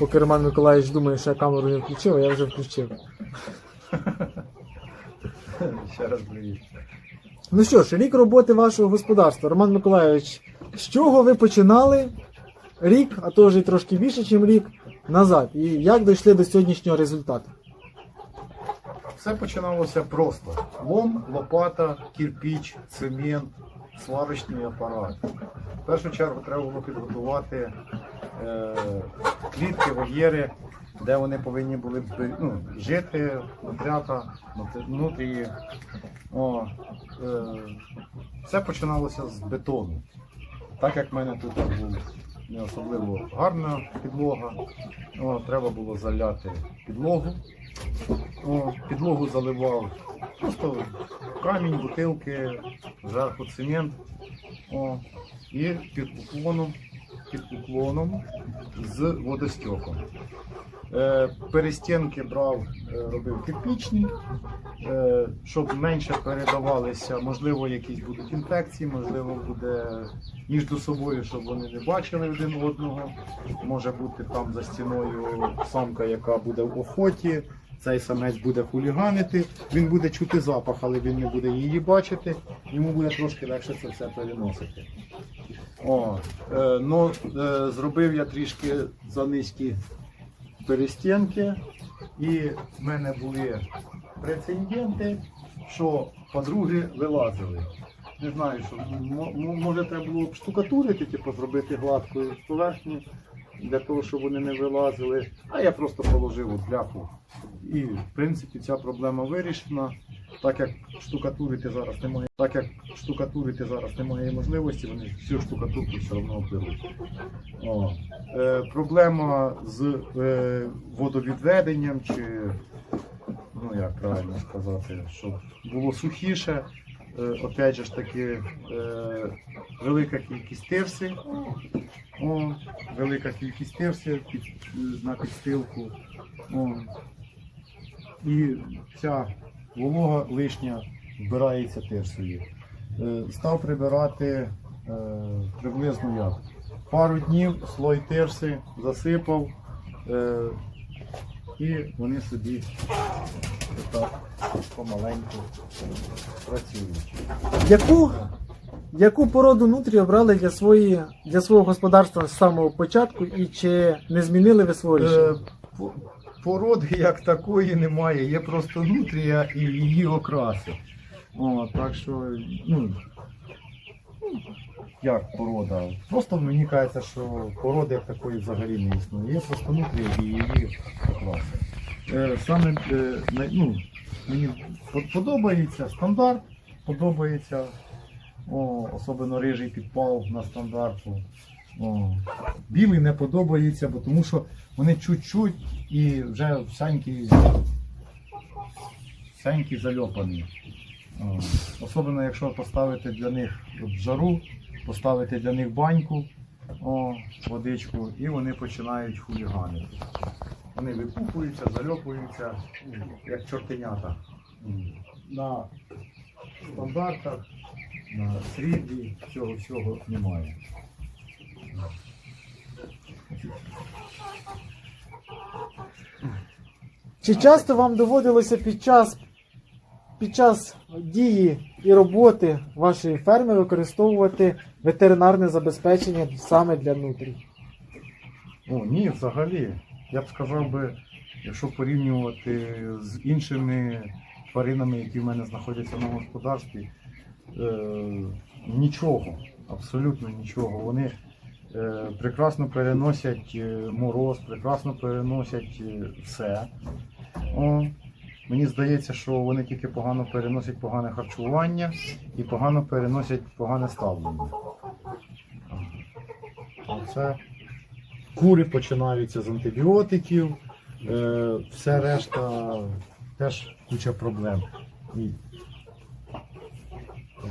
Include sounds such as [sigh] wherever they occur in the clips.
Поки Роман Миколаївич думає, що я камеру не включив, а я вже включив. [laughs] Ще раз привіт. Ну що ж, рік роботи вашого господарства. Роман Миколаївич, з чого ви починали рік, а то вже трошки більше, ніж рік назад? І як дійшли до сьогоднішнього результату? Все починалося просто. Лом, лопата, кирпіч, цемент, сварочний апарат. В першу чергу треба було підготувати е, клітки, вольєри, де вони повинні були ну, жити, нутрята, внутрі е, все починалося з бетону. Так як в мене тут була не особливо гарна підлога, о, треба було заляти підлогу. О, підлогу заливав просто камінь, бутилки, зверху цемент. О, і під уклоном, під уклоном з водостьоком. Е, перестінки брав, е, робив кирпічні, щоб менше передавалися, можливо, якісь будуть інфекції, можливо, буде між собою, щоб вони не бачили один одного. Може бути там за стіною самка, яка буде в охоті, цей самець буде хуліганити, він буде чути запах, але він не буде її бачити, йому буде трошки легше це все переносити. О, е, ну, е, зробив я трішки за низькі перестінки, і в мене були прецеденти, що подруги вилазили. Не знаю, що може треба було б штукатурити, типу зробити гладкою поверхню для того, щоб вони не вилазили. А я просто положив от бляху. І в принципі ця проблема вирішена. Так як штукатурити зараз немає, так як штукатурити зараз немає можливості, вони всю штукатурку все одно оберуть. О. Е, проблема з е, водовідведенням, чи ну як правильно сказати, щоб було сухіше. Е, опять же ж таки, е, велика кількість тирси. О, велика кількість тирси під, на підстилку. О. І ця волога лишня вбирається тирсою. Е, став прибирати приблизно як. Пару днів слой тирси засипав, і вони собі так помаленьку працюють. Яку, яку породу нутрі обрали для, свої, для свого господарства з самого початку і чи не змінили ви своє Е, рішення? Породи як такої немає, є просто нутрія і її окраси. О, так що, ну, як порода? Просто мені кажеться, що породи як такої взагалі не існує. Є просто нутрія і її окраси. Е, саме е, ну, мені подобається стандарт, подобається о, особливо рижий підпал на стандарту. О, білий не подобається, бо тому що вони чуть-чуть і вже всянькі, всянькі зальопані. О, Особливо, якщо поставити для них жару, поставити для них баньку, о, водичку, і вони починають хуліганити. Вони випухуються, зальопуються, як чортенята. На стандартах, на сріблі цього всього немає. Чи часто вам доводилося під час, під час дії і роботи вашої ферми використовувати ветеринарне забезпечення саме для нутрій? О, ні, взагалі. Я б сказав би, якщо порівнювати з іншими тваринами, які в мене знаходяться на господарстві, е, нічого, абсолютно нічого. Вони е, прекрасно переносять е, мороз, прекрасно переносять все. О, мені здається, що вони тільки погано переносять погане харчування і погано переносять погане ставлення. Оце кури починаються з антибіотиків, е, все решта теж куча проблем. І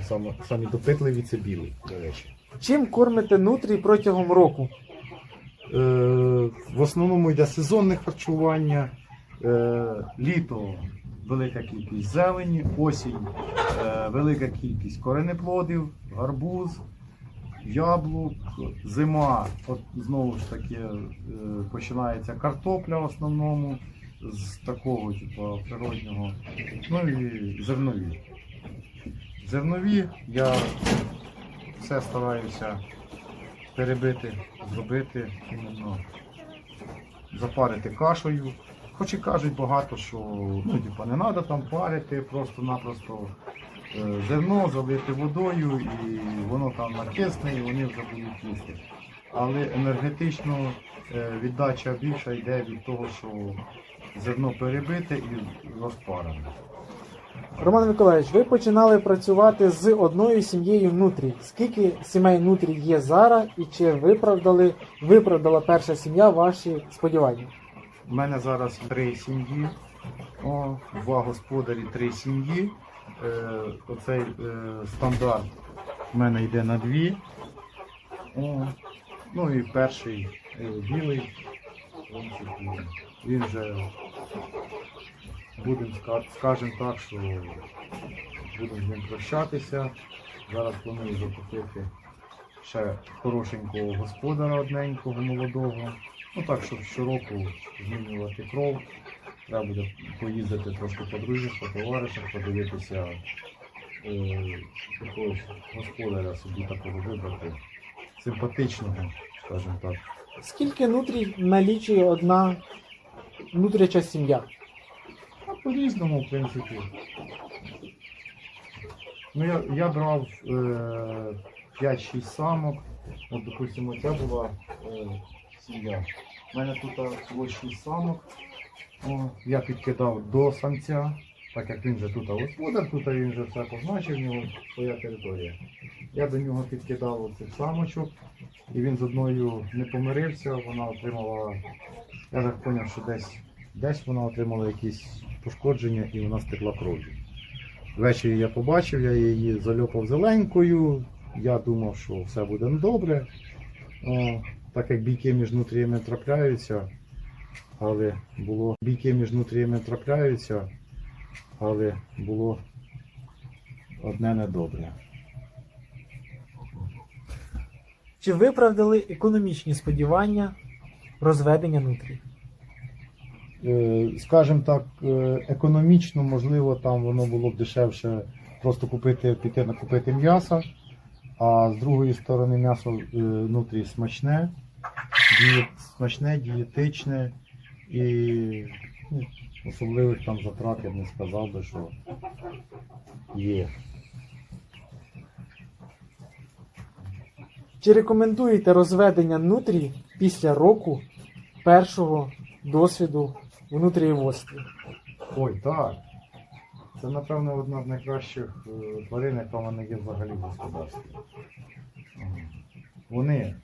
саме, самі допитливі це білий, до речі. Чим кормите нутрій протягом року? Е, в основному йде сезонне харчування, е, літо велика кількість зелені, осінь, е, велика кількість коренеплодів, гарбуз, яблук, зима, от знову ж таки е, починається картопля в основному з такого типу, природнього. Ну і зернові. Зернові я все стараюся перебити, зробити іменно запарити кашею. Хоч і кажуть багато, що ну, типу, не треба там парити, просто-напросто зерно залити водою і воно там накисне і вони вже будуть їсти. Але енергетично е, віддача більша йде від того, що зерно перебите і розпарене. Роман Миколаївич, ви починали працювати з одною сім'єю нутрій. Скільки сімей нутрій є зараз і чи виправдали, виправдала перша сім'я ваші сподівання? У мене зараз три сім'ї, о, два господарі, три сім'ї. Е, оцей е, стандарт в мене йде на дві. О, ну і перший е, білий, він вже, будемо скажемо так, що будемо з ним прощатися. Зараз планую закупити ще хорошенького господара одненького, молодого. Ну так, щоб щороку змінювати кров. Треба буде поїздити трошки по друзях, по товаришах, подивитися е, якогось господаря собі такого вибрати. Симпатичного, скажімо так. Скільки нутрій налічує одна нутряча сім'я? А по-різному, в принципі. Ну, я, я брав е, 5-6 самок. От, допустимо, ця була е, сім'я. У мене тут було 6 самок. О, я підкидав до самця, так як він вже тут господар, тут він вже все позначив, в нього своя територія. Я до нього підкидав цих самочок, і він з одною не помирився, вона отримала, я так зрозумів, що десь, десь вона отримала якісь пошкодження і вона стекла кров'ю. Ввечері я побачив, я її зальопав зеленькою, я думав, що все буде добре. О, так як бійки між нутріями трапляються, але було бійки між нутріями трапляються, але було одне недобре. Чи виправдали економічні сподівання розведення нутрій? Е, скажімо так, е, економічно, можливо, там воно було б дешевше просто купити, піти накупити м'яса, а з другої сторони м'ясо е, внутрі смачне, смачне, дієтичне і ну, особливих там затрат я б не сказав би, що є. Чи рекомендуєте розведення нутрій після року першого досвіду внутрієводстві? Ой, так. Це, напевно, одна з найкращих е, тварин, яка в мене є взагалі в господарстві. Вони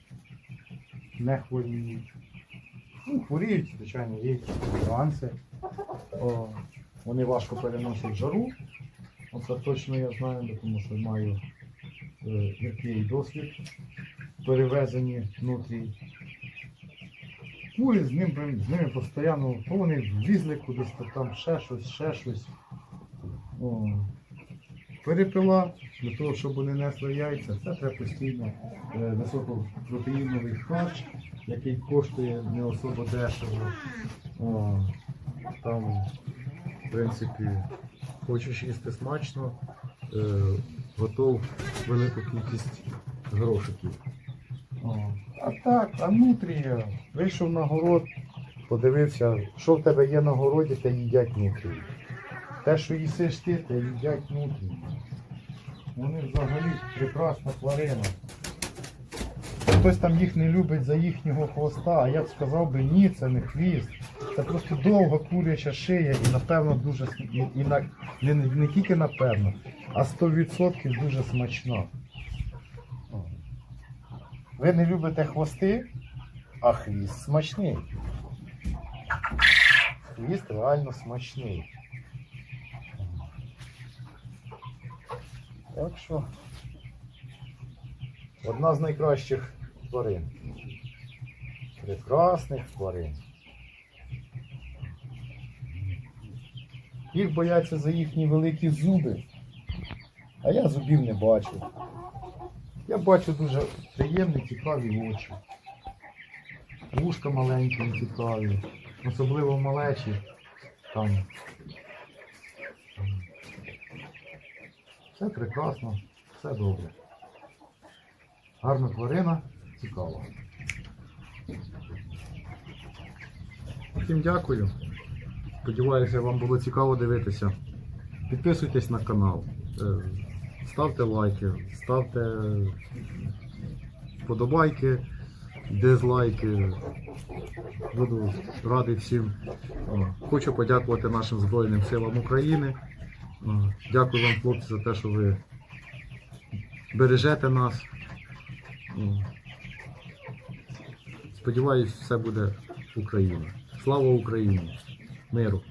не хворіють. Ну, хворіють, звичайно, є якісь нюанси. Вони важко переносять жару. Оце точно я знаю, тому що маю е, який досвід перевезені внутрі. Курі з ним, з ними постійно, то вони влізли кудись, то там ще щось, ще щось. О. Перепила для того, щоб вони несли яйця, це треба постійно е, високопротеїновий харч, який коштує не особо дешево. О, там, в принципі, хочеш їсти смачно, е, готов велику кількість грошиків. О. А так, а нутрія. Вийшов на город, подивився, що в тебе є на городі, та їдять нутрії. Те, що їсиш ти, те їдять нутрії. Вони взагалі прекрасна тварина. Хтось там їх не любить за їхнього хвоста, а я б сказав би ні, це не хвіст. Це просто довга куряча шия і напевно дуже і, і на, не, не тільки напевно, а 100% дуже смачна. О. Ви не любите хвости, а хвіст смачний. Хвіст реально смачний. Так що одна з найкращих тварин. Прекрасних тварин. Їх бояться за їхні великі зуби, а я зубів не бачу. Я бачу дуже приємні, цікаві очі. Вушка маленькі, цікаві. Особливо малечі. Там. Все прекрасно, все добре. Гарна тварина, цікава. Всім дякую. Сподіваюся, вам було цікаво дивитися. Підписуйтесь на канал, е, ставте лайки, ставте вподобайки, дизлайки. Буду радий всім. Хочу подякувати нашим Збройним силам України. Дякую вам, хлопці, за те, що ви бережете нас. Сподіваюсь, все буде Україна. Слава Україні! Миру!